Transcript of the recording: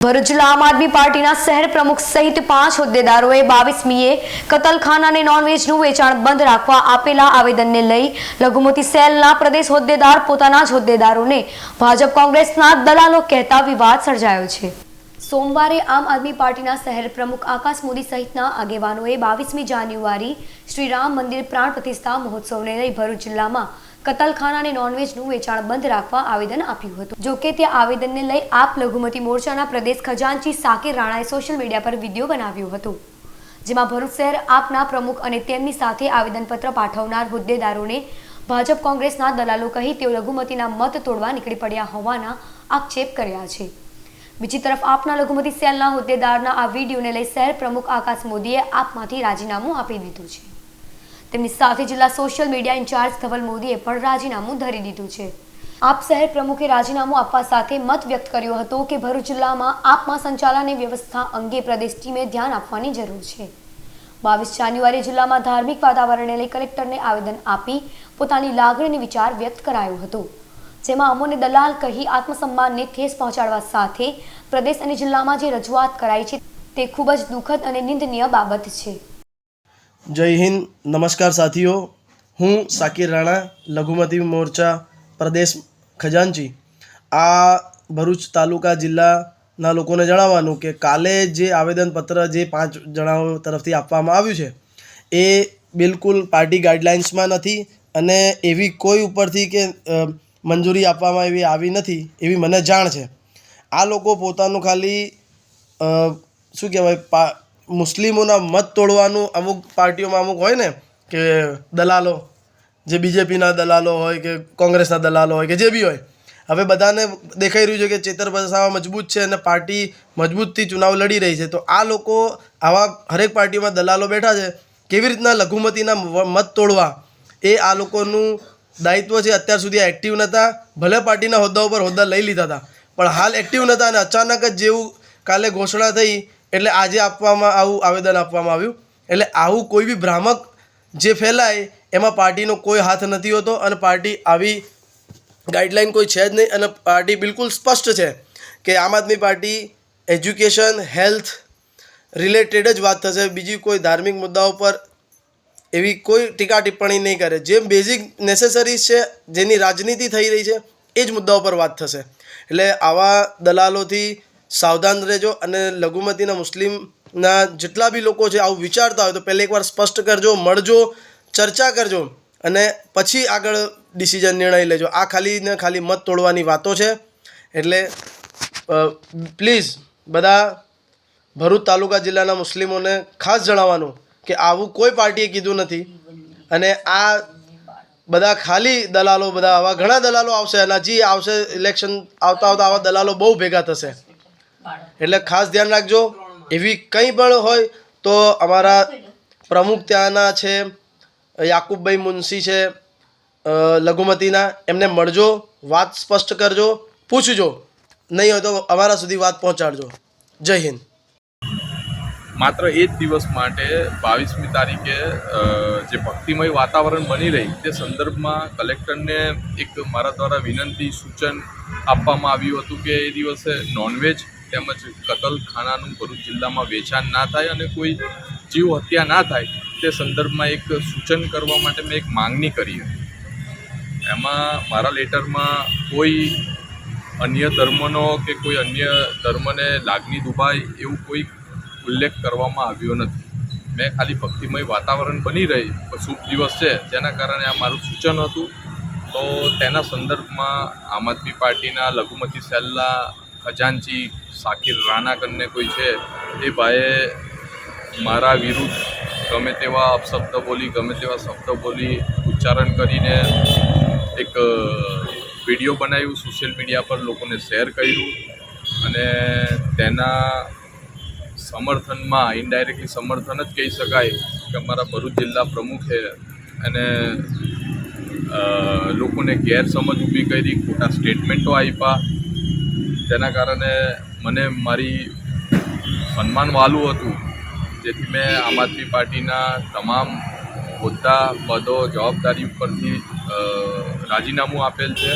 ભરૂચ જિલ્લા આમ આદમી પાર્ટીના શહેર પ્રમુખ સહિત પાંચ હોદ્દેદારોએ બાવીસમીએ કતલખાના અને નોનવેજનું વેચાણ બંધ રાખવા આપેલા આવેદનને લઈ લઘુમતી સેલના પ્રદેશ હોદ્દેદાર પોતાના જ હોદ્દેદારોને ભાજપ કોંગ્રેસના દલાલો કહેતા વિવાદ સર્જાયો છે. સોમવારે આમ આદમી પાર્ટીના શહેર પ્રમુખ આકાશ મોદી સહિતના આગેવાનોએ બાવીસમી જાન્યુઆરી શ્રી રામ મંદિર પ્રાણ પ્રતિષ્ઠા મહોત્સવને લઈ ભરૂચ જિલ્લામાં કતલખાના અને નોનવેજનું વેચાણ બંધ રાખવા આવેદન આપ્યું હતું. જો કે તે આવેદનને લઈ આપ લઘુમતી મોરચાના પ્રદેશ ખજાનચી સાકિર રાણાએ સોશિયલ મીડિયા પર વીડિયો બનાવ્યો હતો. જેમાં ભરૂચ શહેર આપના પ્રમુખ અને તેમની સાથે આવેદનપત્ર પાઠવનાર હોદ્દેદારોને ભાજપ કોંગ્રેસના દલાલો કહી તેઓ લઘુમતીના મત તોડવા નીકળી પડ્યા હોવાના આક્ષેપ કર્યા છે. બીજી તરફ આપના લઘુમતી સેલના હોદ્દેદારના આ વિડીયોને લઈ શહેર પ્રમુખ આકાશ મોદીએ આપમાંથી રાજીનામું આપી દીધું છે. તેમની સાથે જિલ્લા સોશિયલ મીડિયા ઇન્ચાર્જ ધવલ મોદીએ પણ રાજીનામું ધરી દીધું છે. આપ શહેર પ્રમુખે રાજીનામું આપવા સાથે મત વ્યક્ત કર્યો હતો કે ભરૂચ જિલ્લામાં આપમાં સંચાલન વ્યવસ્થા અંગે પ્રદેશ ટીમે ધ્યાન આપવાની જરૂર છે. બાવીસ જાન્યુઆરી જિલ્લામાં ધાર્મિક વાતાવરણને લઈ કલેક્ટરને આવેદન આપી પોતાની લાગણી વિચાર વ્યક્ત કરાયો હતો. જેમાં અમોને દલાલ કહી આત્મસન્માનને ઠેસ પહોંચાડવા સાથે પ્રદેશ અને જિલ્લામાં જે રજૂઆત કરાઈ છે તે ખૂબ જ દુઃખદ અને નિંદનીય બાબત છે. જય હિન્દ. નમસ્કાર સાથીઓ. હું સાકિર રાણા, લઘુમતી મોરચા પ્રદેશ ખજાનચી. આ ભરૂચ તાલુકા જિલ્લાના લોકોને જણાવવાનું કે કાલે જે આવેદનપત્ર જે પાંચ જણાઓ તરફથી આપવામાં આવ્યું છે, એ બિલકુલ પાર્ટી ગાઈડલાઇન્સમાં નથી અને એવી કોઈ ઉપરથી કે મંજૂરી આપવામાં એવી આવી નથી એવી મને જાણ છે. આ લોકો પોતાનું ખાલી શું કહેવાય, પા મુસ્લિમોના મત તોડવાનું અમુક પાર્ટીઓમાં અમુક હોય ને, કે દલાલો, જે બીજેપીના દલાલો હોય કે કોંગ્રેસના દલાલો હોય કે જે બી હોય. હવે બધાને દેખાઈ રહ્યું છે કે ચેતર વસાવા મજબૂત છે અને પાર્ટી મજબૂતથી ચુનાવ લડી રહી છે. તો આ લોકો આવા હરેક પાર્ટીમાં દલાલો બેઠા છે, કેવી રીતના લઘુમતીના મત તોડવા એ આ લોકોનું દાયિત્વ છે. અત્યાર સુધી એક્ટિવ નહોતા ભલે પાર્ટીના હોદ્દા ઉપર હોદ્દા લઈ લીધા હતા, પણ હાલ એક્ટિવ નહોતા અને અચાનક જ જેવું કાલે ઘોષણા થઈ એટલે આજે આપવામાં આવું આવેદન આપવામાં આવ્યું. એટલે આવું કોઈ બી ભ્રામક જે ફેલાય, એમાં પાર્ટીનો કોઈ હાથ નથી હોતો અને પાર્ટી આવી ગાઈડલાઇન કોઈ છે જ નહીં અને પાર્ટી બિલકુલ સ્પષ્ટ છે કે Aam Aadmi Party education, health related જ વાત થશે. બીજી કોઈ ધાર્મિક મુદ્દાઓ પર એવી કોઈ ટીકા ટિપ્પણી નહીં કરે. જે બેઝિક નેસેસરીઝ છે, જેની રાજનીતિ થઈ રહી છે, એ જ મુદ્દાઓ પર વાત થશે. એટલે આવા દલાલોથી સાવધાન રહેજો અને લઘુમતીના મુસ્લિમના જેટલા બી લોકો છે, આવું વિચારતા હોય તો પહેલાં એકવાર સ્પષ્ટ કરજો, મળજો, ચર્ચા કરજો અને પછી આગળ ડિસિઝન નિર્ણય લેજો. આ ખાલી ને ખાલી મત તોડવાની વાતો છે. એટલે પ્લીઝ બધા ભરૂચ તાલુકા જિલ્લાના મુસ્લિમોને ખાસ જણાવવાનું કે આવું કોઈ પાર્ટીએ કીધું નથી અને આ બધા ખાલી દલાલો, બધા આવા ઘણા દલાલો આવશે અને હજી આવશે ઇલેક્શન આવતા આવતા આવા દલાલો બહુ ભેગા થશે. એટલે ખાસ ધ્યાન રાખજો. એવી કંઈ પણ હોય તો અમારા પ્રમુખ ત્યાંના છે, યાકુબભાઈ મુનશી છે લઘુમતીના, એમને મળજો, વાત સ્પષ્ટ કરજો, પૂછજો. નહીં હોય તો અમારા સુધી વાત પહોંચાડજો. જય હિન્દ. માત્ર એ જ દિવસ માટે બાવીસમી તારીખે જે ભક્તિમય વાતાવરણ બની રહી, તે સંદર્ભમાં કલેક્ટરને એક મારા દ્વારા વિનંતી સૂચન આપવામાં આવ્યું હતું કે એ દિવસે નોનવેજ તેમજ કતલખાનાનું ભરૂચ જિલ્લામાં વેચાણ ના થાય અને કોઈ જીવ હત્યા ના થાય, તે સંદર્ભમાં એક સૂચન કરવા માટે મેં એક માંગણી કરી હતી. એમાં મારા લેટરમાં કોઈ અન્ય ધર્મનો કે કોઈ અન્ય ધર્મને લાગણી દુભાય એવું કોઈ ઉલ્લેખ કરવામાં આવ્યો નથી. મેં ખાલી ભક્તિમય વાતાવરણ બની રહી શુભ દિવસ છે જેના કારણે આ મારું સૂચન હતું. તો તેના સંદર્ભમાં આમ આદમી પાર્ટીના લઘુમતી સેલના ખજાનચી, સાકિર રાણા કરીને કોઈ છે? એ ભાઈએ મારા વિરુદ્ધ ગમે તેવા અપશબ્દ બોલી, ગમે તેવા શબ્દ બોલી ઉચ્ચારણ કરીને એક વીડિયો બનાવ્યું, સોશિયલ મીડિયા પર લોકોને શેર કર્યું અને તેના સમર્થનમાં ઇનડાયરેક્ટલી સમર્થન જ કહી શકાય કે અમારા ભરૂચ જિલ્લા પ્રમુખે અને લોકોને ગેરસમજ ઊભી કરી, ખોટા સ્ટેટમેન્ટો આપ્યા. તેના કારણે મને મારી સન્માન વાલું હતું. જેથી મેં આમ આદમી પાર્ટીના તમામ હોદ્દા, પદો, જવાબદારી ઉપરથી રાજીનામું આપેલ છે.